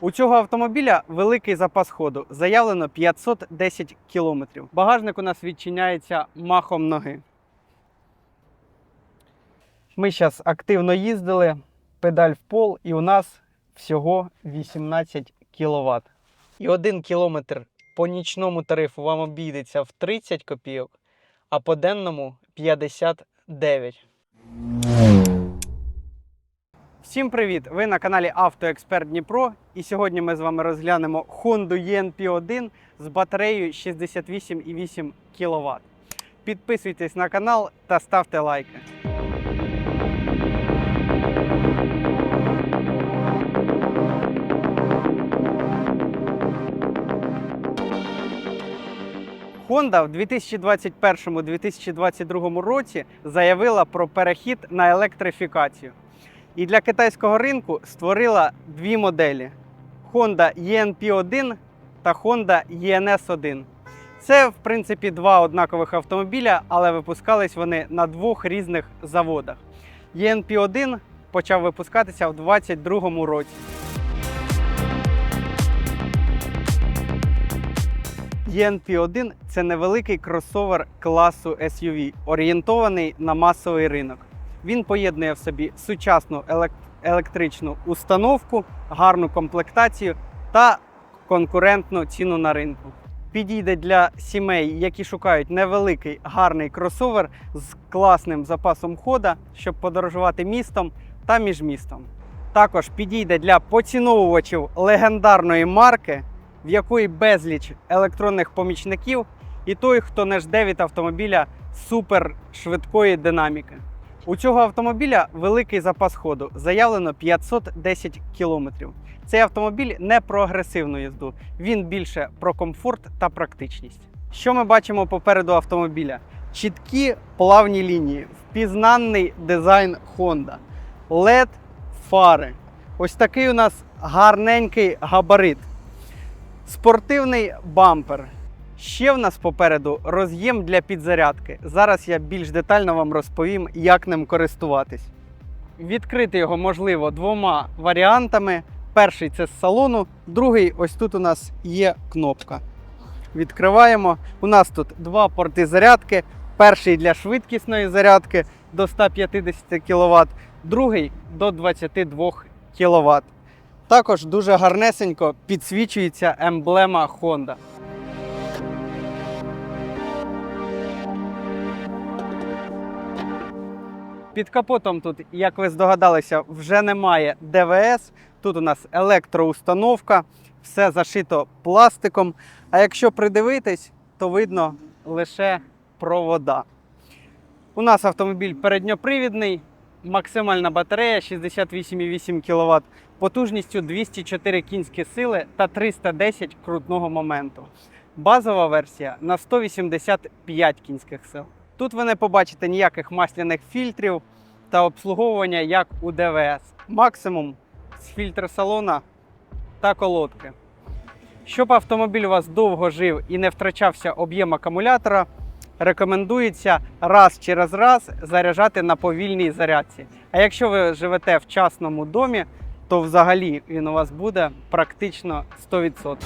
У цього автомобіля великий запас ходу. Заявлено 510 кілометрів. Багажник у нас відчиняється махом ноги. Ми зараз активно їздили, педаль в пол, і у нас всього 18 кВт. І 1 кілометр по нічному тарифу вам обійдеться в 30 копійок, а по денному 59. Всім привіт! Ви на каналі Автоексперт Дніпро. І сьогодні ми з вами розглянемо Honda ENP1 з батареєю 68,8 кВт. Підписуйтесь на канал та ставте лайки. Honda в 2021-2022 році заявила про перехід на електрифікацію. І для китайського ринку створила дві моделі: Honda ENP1 та Honda ENS1. Це, в принципі, два однакових автомобіля, але випускались вони на двох різних заводах. ENP1 почав випускатися в 2022 році. ENP1 – це невеликий кросовер класу SUV, орієнтований на масовий ринок. Він поєднує в собі сучасну електричну установку, гарну комплектацію та конкурентну ціну на ринку. Підійде для сімей, які шукають невеликий гарний кросовер з класним запасом хода, щоб подорожувати містом та між містом. Також підійде для поціновувачів легендарної марки, в якої безліч електронних помічників, і той, хто не жде від автомобіля супершвидкої динаміки. У цього автомобіля великий запас ходу, заявлено 510 кілометрів. Цей автомобіль не про агресивну їзду, він більше про комфорт та практичність. Що ми бачимо попереду автомобіля? Чіткі плавні лінії, впізнанний дизайн Honda, LED фари. Ось такий у нас гарненький габарит. Спортивний бампер. Ще в нас попереду роз'єм для підзарядки. Зараз я більш детально вам розповім, як ним користуватись. Відкрити його можливо двома варіантами. Перший це з салону, другий ось тут у нас є кнопка. Відкриваємо. У нас тут два порти зарядки. Перший для швидкісної зарядки до 150 кВт, другий до 22 кВт. Також дуже гарнесенько підсвічується емблема Honda. Під капотом тут, як ви здогадалися, вже немає ДВС. Тут у нас електроустановка, все зашито пластиком. А якщо придивитись, то видно лише провода. У нас автомобіль передньопривідний, максимальна батарея 68,8 кВт, потужністю 204 кінські сили та 310 крутного моменту. Базова версія на 185 кінських сил. Тут ви не побачите ніяких масляних фільтрів та обслуговування, як у ДВС. Максимум з фільтр салона та колодки. Щоб автомобіль у вас довго жив і не втрачався об'єм акумулятора, рекомендується раз через раз заряджати на повільній зарядці. А якщо ви живете в частному домі, то взагалі він у вас буде практично 100%.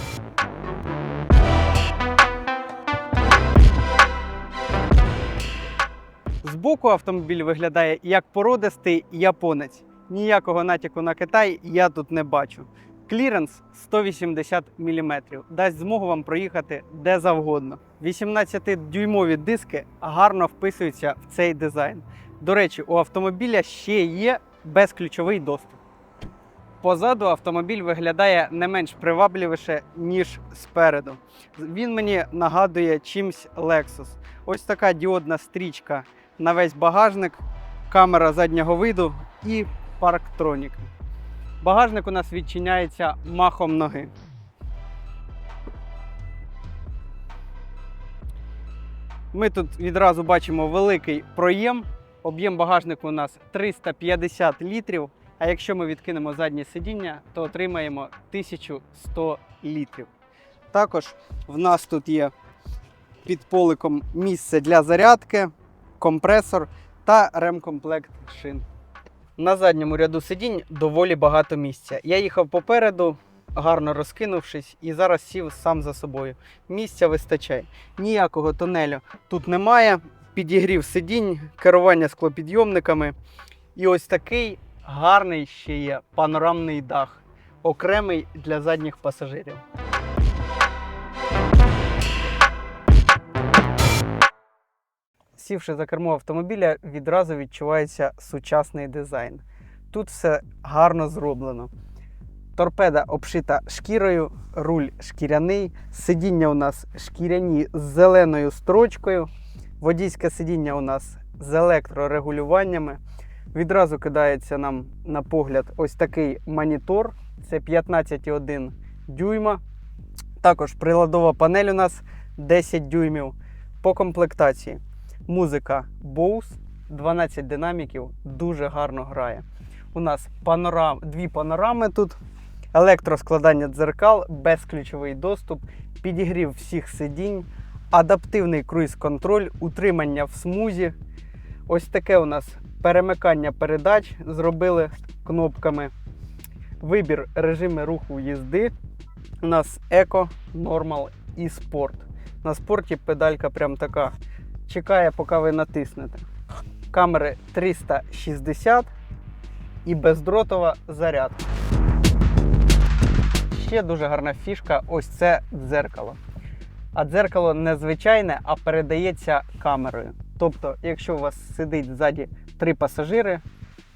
Збоку автомобіль виглядає як породистий японець. Ніякого натяку на Китай я тут не бачу. Кліренс 180 мм дасть змогу вам проїхати де завгодно. 18-дюймові диски гарно вписуються в цей дизайн. До речі, у автомобіля ще є безключовий доступ. Позаду автомобіль виглядає не менш привабливіше, ніж спереду. Він мені нагадує чимсь Lexus. Ось така діодна стрічка на весь багажник, камера заднього виду і парктроніка. Багажник у нас відчиняється махом ноги. Ми тут відразу бачимо великий проєм. Об'єм багажнику у нас 350 літрів. А якщо ми відкинемо заднє сидіння, то отримаємо 1100 літрів. Також в нас тут є під поликом місце для зарядки, компресор та ремкомплект шин. На задньому ряду сидінь доволі багато місця. Я їхав попереду, гарно розкинувшись, і зараз сів сам за собою. Місця вистачає. Ніякого тунелю тут немає. Підігрів сидінь, керування склопідйомниками. І ось такий гарний ще є панорамний дах, окремий для задніх пасажирів. Сівши за кермо автомобіля, відразу відчувається сучасний дизайн. Тут все гарно зроблено. Торпеда обшита шкірою, руль шкіряний, сидіння у нас шкіряні з зеленою строчкою, водійське сидіння у нас з електрорегулюваннями. Відразу кидається нам на погляд ось такий монітор. Це 15,1 дюйма. Також приладова панель у нас 10 дюймів. По комплектації музика Bose, 12 динаміків, дуже гарно грає. У нас панорам, дві панорами тут, електроскладання дзеркал, безключовий доступ, підігрів всіх сидінь, адаптивний круїз-контроль, утримання в смузі. Ось таке у нас перемикання передач зробили кнопками. Вибір режими руху їзди. У нас еко, нормал і спорт. На спорті педалька прям така. Чекає, поки ви натиснете. Камери 360 і бездротова зарядка. Ще дуже гарна фішка ось це дзеркало. А дзеркало не звичайне, а передається камерою. Тобто, якщо у вас сидить ззаді три пасажири,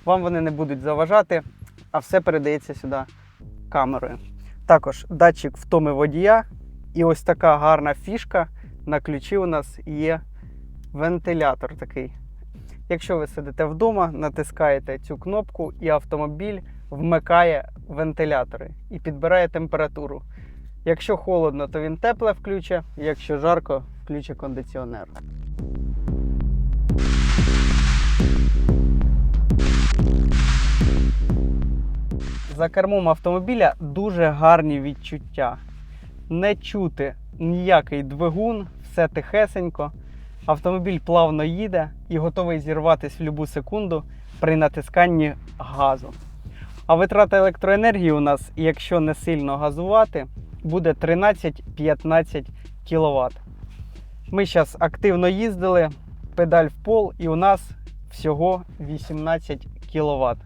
вам вони не будуть заважати, а все передається сюди камерою. Також датчик втоми водія. І ось така гарна фішка на ключі у нас є вентилятор такий. Якщо ви сидите вдома, натискаєте цю кнопку, і автомобіль вмикає вентилятори і підбирає температуру. Якщо холодно, то він тепле включить, якщо жарко, включить кондиціонер. За кермом автомобіля дуже гарні відчуття. Не чути ніякий двигун, все тихесенько. Автомобіль плавно їде і готовий зірватися в будь-яку секунду при натисканні газу. А витрата електроенергії у нас, якщо не сильно газувати, буде 13-15 кВт. Ми зараз активно їздили, педаль в пол, і у нас всього 18 кВт.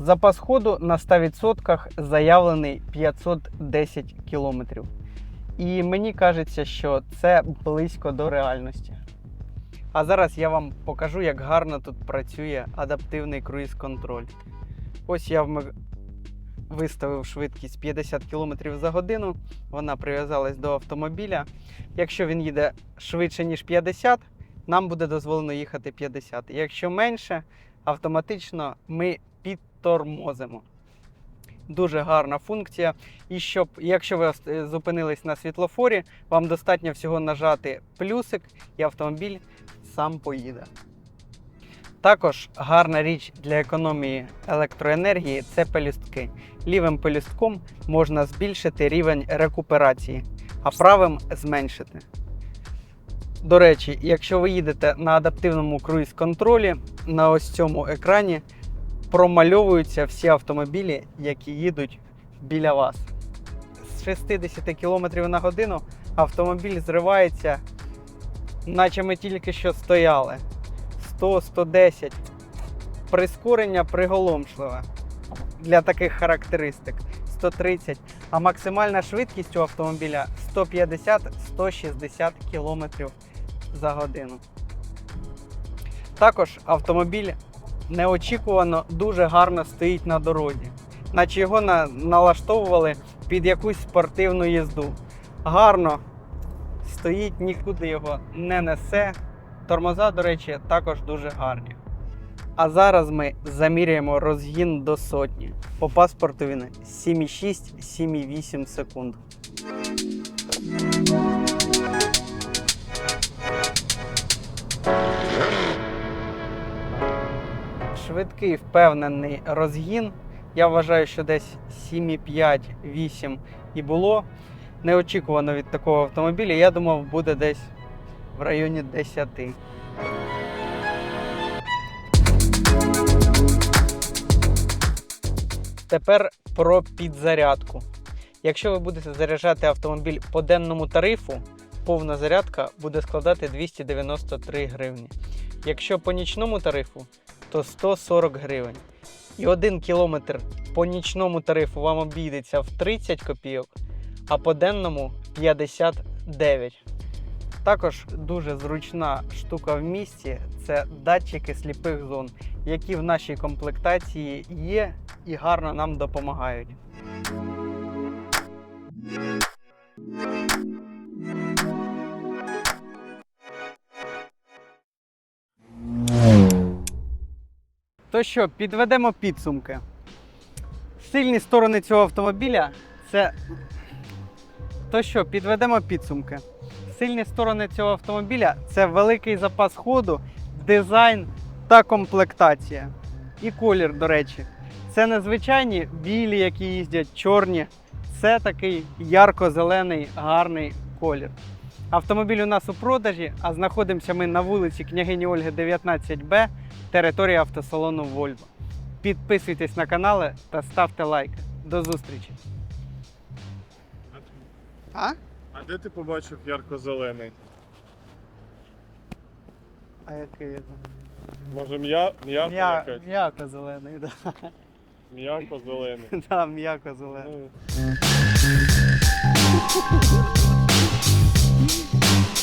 Запас ходу на 100% заявлений 510 км. І мені кажеться, що це близько до реальності. А зараз я вам покажу, як гарно тут працює адаптивний круїз-контроль. Ось я виставив швидкість 50 км за годину. Вона прив'язалась до автомобіля. Якщо він їде швидше, ніж 50, нам буде дозволено їхати 50. Якщо менше, автоматично ми підтормозимо. Дуже гарна функція. І щоб, якщо ви е, зупинились на світлофорі, вам достатньо всього нажати плюсик, і автомобіль сам поїде. Також гарна річ для економії електроенергії це пелюстки. Лівим пелюстком можна збільшити рівень рекуперації, а правим зменшити. До речі, якщо ви їдете на адаптивному круїз-контролі, на ось цьому екрані промальовуються всі автомобілі, які їдуть біля вас. З 60 км на годину автомобіль зривається, наче ми тільки що стояли. 100-110. Прискорення приголомшливе для таких характеристик 130, а максимальна швидкість у автомобіля 150-160 км за годину. Також автомобіль неочікувано дуже гарно стоїть на дорозі, наче його на, налаштовували під якусь спортивну їзду. Гарно стоїть, нікуди його не несе. Тормоза, до речі, також дуже гарні. А зараз ми заміряємо розгін до сотні. По паспорту він 7,6-7,8 секунд. Швидкий впевнений розгін. Я вважаю, що десь 7,5-8 і було. Неочікувано від такого автомобіля. Я думав, буде десь в районі 10. Тепер про підзарядку. Якщо ви будете заряджати автомобіль по денному тарифу, повна зарядка буде складати 293 гривні. Якщо по нічному тарифу, то 140 гривень. І 1 кілометр по нічному тарифу вам обійдеться в 30 копійок, а по денному 59. Також дуже зручна штука в місті це датчики сліпих зон, які в нашій комплектації є і гарно нам допомагають. То що, підведемо підсумки. Сильні сторони цього автомобіля це. То що, підведемо підсумки. Сильні сторони цього автомобіля це великий запас ходу, дизайн та комплектація. І колір, до речі. Це не звичайні білі, які їздять, чорні. Це такий ярко-зелений гарний колір. Автомобіль у нас у продажі, а знаходимося ми на вулиці княгині Ольги 19Б, територія автосалону Volvo. Підписуйтесь на канали та ставте лайки. До зустрічі! А? А де ти побачив ярко-зелений? А який? Може м'я... м'яко якась? М'яко зелений, да. М'яко-зелений. Да, м'яко зелений. Ну, Mm-hmm.